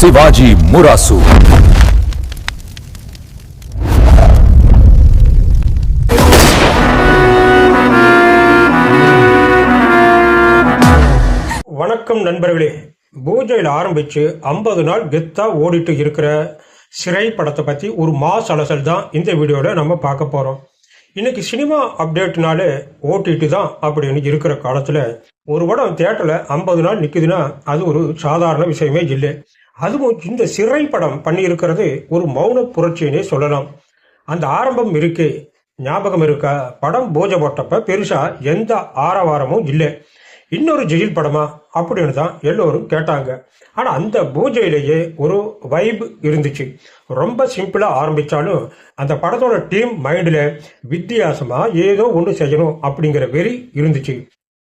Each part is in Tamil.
శివాజీ మురాసు வணக்கம் நண்பர்களே பூஜையில் ஆரம்பிச்சு ஐம்பது நாள் கெத்தா ஓடிட்டு இருக்கிற சிறை படத்தை பற்றி ஒரு மாஸ் அலசல் தான் இந்த வீடியோவில் நம்ம பார்க்க போகிறோம் இன்னைக்கு சினிமா அப்டேட்னாலே ஓடிடி தான் அப்படின்னு இருக்கிற காலத்தில் ஒரு படம் தேட்டரில் ஐம்பது நாள் நிற்குதுன்னா அது ஒரு சாதாரண விஷயமே இல்லை அதுவும் இந்த சிறை படம் பண்ணியிருக்கிறது ஒரு மௌன புரட்சின்னே சொல்லலாம். அந்த ஆரம்பம் இருக்கு. ஞாபகம் இருக்கா? படம் பூஜை போட்டப்ப பெருசா எந்த ஆரவாரமும் இல்லை. இன்னொரு ஜெயில் படமா? அப்படின்னு தான் எல்லோரும் கேட்டாங்க. ஆனா அந்த பூஜையிலேயே ஒரு வைப் இருந்துச்சு. ரொம்ப சிம்பிளா ஆரம்பிச்சாலும் அந்த படத்தோட டீம் மைண்டில் வித்தியாசமா ஏதோ ஒன்று செய்யணும் அப்படிங்கிற வெறி இருந்துச்சு.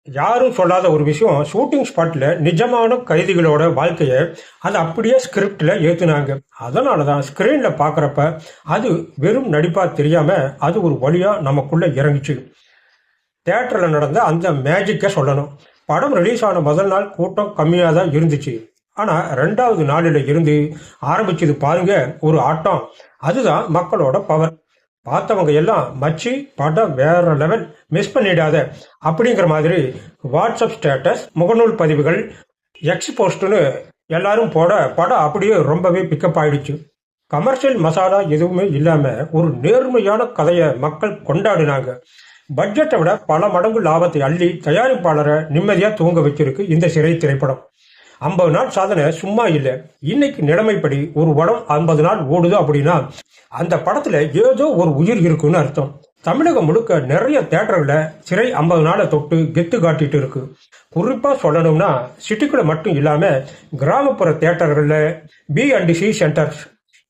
யாரும் சொல்லாத ஒரு விஷயம் ஷூட்டிங் ஸ்பாட்டில் நிஜமான கைதிகளோட வாழ்க்கையை அது அப்படியே ஸ்கிரிப்டில் ஏற்றுனாங்க அதனால தான் ஸ்க்ரீனில் பார்க்குறப்ப அது வெறும் நடிப்பாக தெரியாமல் அது ஒரு வழியாக நமக்குள்ளே இறங்குச்சு. தேட்டரில் நடந்த அந்த மேஜிக்கை சொல்லணும். படம் ரிலீஸ் ஆன முதல் நாள் கூட்டம் கம்மியாக தான் இருந்துச்சு. ஆனால் ரெண்டாவது நாளில் இருந்து ஆரம்பிச்சது பாருங்க ஒரு ஆட்டம். அதுதான் மக்களோட பவர் பார்த்தவங்க எல்லாம் மச்சி படம் வேற லெவல் மிஸ் பண்ணிடாத. அப்படிங்கிற மாதிரி வாட்ஸ்அப் ஸ்டேட்டஸ் முகநூல் பதிவுகள் எக்ஸ் போஸ்ட்னு எல்லாரும் போட படம் அப்படியே ரொம்பவே பிக்கப் ஆயிடுச்சு. கமர்ஷியல் மசாலா எதுவுமே இல்லாம ஒரு நேர்மையான கதையை மக்கள் கொண்டாடினாங்க. பட்ஜெட்டை விட பல மடங்கு லாபத்தை அள்ளி தயாரிப்பாளரை நிம்மதியா தூங்க வச்சிருக்கு இந்த சிறை திரைப்படம். ஐம்பது நாள் சாதனை சும்மா இல்லை. இன்னைக்கு நிலைமைப்படி ஒரு படம் ஐம்பது நாள் ஓடுது அப்படின்னா அந்த படத்துல ஏதோ ஒரு உயிர் இருக்குன்னு அர்த்தம். தமிழகம் முழுக்க நிறைய தேட்டர்களை சிறை ஐம்பது நாளை தொட்டு கெத்து காட்டிட்டு இருக்கு. குறிப்பா சொல்லணும்னா சிட்டிக்குள்ள மட்டும் இல்லாம கிராமப்புற தேட்டர்கள்ல பி அண்ட் சி சென்டர்ஸ்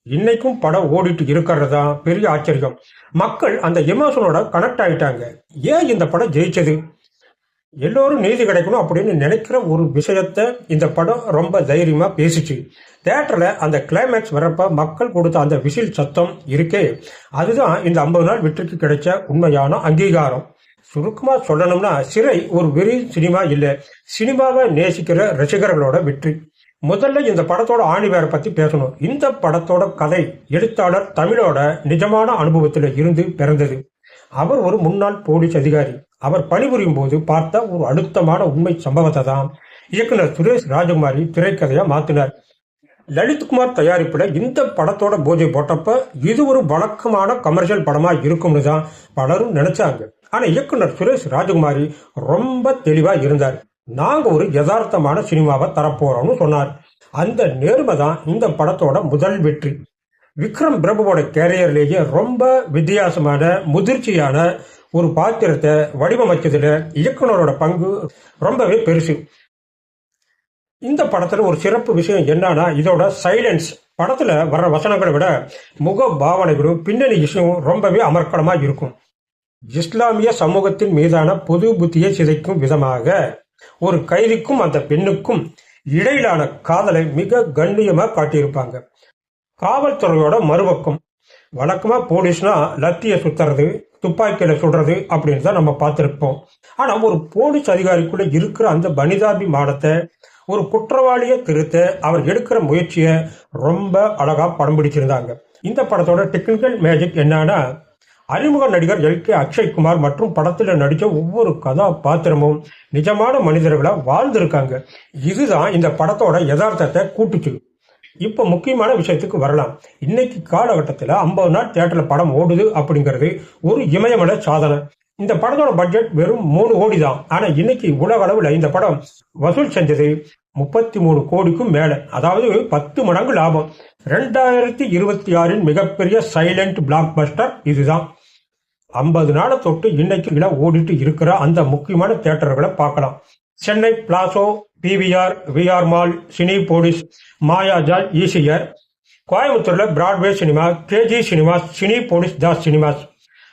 இன்னைக்கும் படம் ஓடிட்டு இருக்கிறது தான் பெரிய ஆச்சரியம். மக்கள் அந்த எமோஷனோட கனெக்ட் ஆயிட்டாங்க. ஏன் இந்த படம் ஜெயிச்சது? எல்லோரும் நீதி கிடைக்கணும் அப்படின்னு நினைக்கிற ஒரு விஷயத்த இந்த படம் ரொம்ப தைரியமா பேசிச்சு. தேட்டரில் அந்த கிளைமேக்ஸ் வரப்ப மக்கள் கொடுத்த அந்த விசில் சத்தம் இருக்கே. அதுதான் இந்த ஐம்பது நாள் வெற்றிக்கு கிடைச்ச உண்மையான அங்கீகாரம். சுருக்கமாக சொல்லணும்னா சிறை ஒரு வெறி சினிமா இல்லை சினிமாவை நேசிக்கிற ரசிகர்களோட வெற்றி. முதல்ல இந்த படத்தோட ஆணிவேரை பத்தி பேசணும். இந்த படத்தோட கதை எழுத்தாளர் தமிழோட நிஜமான அனுபவத்தில் இருந்து பிறந்தது. அவர் ஒரு முன்னாள் போலீஸ் அதிகாரி. அவர் பணிபுரியும் போது பார்த்த ஒரு அழுத்தமான உண்மை சம்பவத்தை தான் இயக்குனர் சுரேஷ் ராஜகுமாரி திரைக்கதையா மாத்தினார். லலித்குமார் தயாரிப்புல இந்த படத்தோட பூஜை போட்டப்ப இது ஒரு வழக்கமான கமர்ஷியல் படமா இருக்கும்னு தான் பலரும் நினைச்சாங்க. ஆனா இயக்குனர் சுரேஷ் ராஜகுமாரி ரொம்ப தெளிவா இருந்தார். நாங்க ஒரு யதார்த்தமான சினிமாவை தரப்போறோம்னு சொன்னார். அந்த நேர்மை தான் இந்த படத்தோட முதல் வெற்றி. விக்ரம் பிரபுவோட கேரியர்லேயே ரொம்ப வித்தியாசமான முதிர்ச்சியான ஒரு பாத்திரத்தை வடிவமைச்சதுல இயக்குனரோட பங்கு ரொம்பவே பெருசு. இந்த படத்துல ஒரு சிறப்பு விஷயம் என்னன்னா இதோட சைலன்ஸ் படத்துல வர்ற வசனங்களை விட முக பாவனைகளும் பின்னணி இசையும் ரொம்பவே அமர்க்கலமா இருக்கும். இஸ்லாமிய சமூகத்தின் மீதான பொது புத்தியை சிதைக்கும் விதமாக ஒரு கைதிக்கும் அந்த பெண்ணுக்கும் இடையிலான காதலை மிக கண்ணியமா காட்டியிருப்பாங்க. காவல்துறையோட மறுபக்கம். வழக்கமாக போலீஸ்னால் லத்தியை சுற்றுறது துப்பாக்கியில் சுடுறது அப்படின்னு தான் நம்ம பார்த்துருப்போம். ஆனால் ஒரு போலீஸ் அதிகாரிக்குள்ளே இருக்கிற அந்த மனிதாபிமானத்தை ஒரு குற்றவாளியை திருத்த அவர் எடுக்கிற முயற்சியை ரொம்ப அழகாக படம் பிடிச்சிருந்தாங்க. இந்த படத்தோட டெக்னிக்கல் மேஜிக் என்னன்னா அறிமுக நடிகர் எல். கே. அக்ஷய்குமார் மற்றும் படத்தில் நடித்த ஒவ்வொரு கதாபாத்திரமும் நிஜமான மனிதர்களாக வாழ்ந்திருக்காங்க. இதுதான் இந்த படத்தோட யதார்த்தத்தை கூட்டுச்சு. இப்போ முக்கியமான விஷயத்துக்கு வரலாம். இன்னைக்கு காலகட்டத்தில் ஐம்பது நாள் தேட்டரில் படம் ஓடுது அப்படிங்கிறது ஒரு இமயமலை சாதனை. இந்த படத்தோட பட்ஜெட் வெறும் மூணு கோடி தான். ஆனால் இன்னைக்கு உலக அளவில் இந்த படம் வசூல் செஞ்சது முப்பத்தி மூணு கோடிக்கும் மேலே. அதாவது பத்து மடங்கு லாபம். ரெண்டாயிரத்தி இருபத்தி ஆறின் மிகப்பெரிய சைலண்ட் பிளாக் பஸ்டர் இதுதான். ஐம்பது நாளை தொட்டு இன்னைக்கு இட ஓடிட்டு இருக்கிற அந்த முக்கியமான தேட்டர்களை பார்க்கலாம். Chennai Palazzo PVR VR mall cinepolis Mayajaal ஈசியர் கோயம்புத்தூரில் Broadway cinema KG cinemas cinepolis Das cinemas.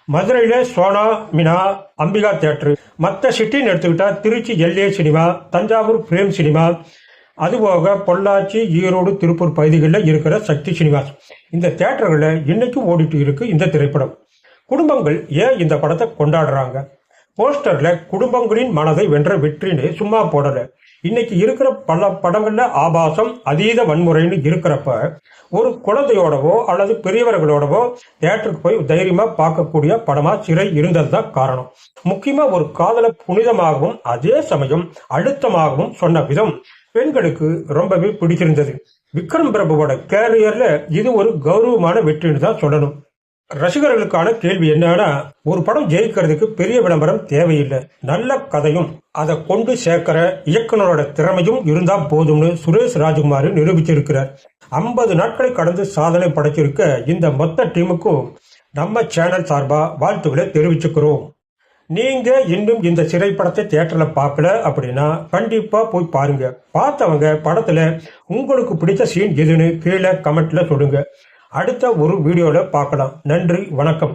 மதுரையில சோனா மினா அம்பிகா தேட்டரு மற்ற சிட்டின்னு எடுத்துக்கிட்டா Trichy LA cinema Thanjavur Prem cinema. அதுபோக பொள்ளாச்சி ஈரோடு திருப்பூர் பகுதிகளில் இருக்கிற சக்தி சினிமாஸ். இந்த தேட்டர்களில் இன்னைக்கும் ஓடிட்டு இருக்கு இந்த திரைப்படம். குடும்பங்கள் ஏன் இந்த படத்தை கொண்டாடுறாங்க? போஸ்டர்ல குடும்பங்களின் மனதை வென்ற வெற்றின்னு சும்மா போடல. இன்னைக்கு இருக்கிற பல படங்கள்ல ஆபாசம் அதீத வன்முறைன்னு இருக்கிறப்ப ஒரு குழந்தையோடவோ அல்லது பெரியவர்களோடவோ தேட்டருக்கு போய் தைரியமா பார்க்கக்கூடிய படமா சிறை இருந்தது தான் காரணம். முக்கியமா ஒரு காதலை புனிதமாகவும் அதே சமயம் அழுத்தமாகவும் சொன்ன விதம் பெண்களுக்கு ரொம்பவே பிடிச்சிருந்தது விக்ரம் பிரபுவோட கேரியர்ல இது ஒரு கௌரவமான வெற்றின்னு தான் சொல்லணும். ரசிகர்களுக்கான கேள்வி என்னன்னா ஒரு படம் ஜெயிக்கிறதுக்கு பெரிய விளம்பரம் தேவையில்லை. நல்ல கதையும் அதை கொண்டு சேர்க்கிற இயக்குனரோட திறமையும் இருந்தா போதும்னு சுரேஷ் ராஜ்குமார் நிரூபிச்சிருக்கிறார். ஐம்பது நாட்களை கடந்து சாதனை படைச்சிருக்க இந்த மொத்த டீமுக்கும் நம்ம சேனல் சார்பா வாழ்த்துக்களை தெரிவிச்சுக்கிறோம். நீங்க இன்னும் இந்த திரைப்படத்தை தியேட்டர்ல பார்க்கல அப்படின்னா கண்டிப்பா போய் பாருங்க. பார்த்தவங்க படத்துல உங்களுக்கு பிடிச்ச சீன் எதுன்னு கீழே கமெண்ட்ல சொல்லுங்க. அடுத்த ஒரு வீடியோவில் பார்க்கலாம். நன்றி வணக்கம்.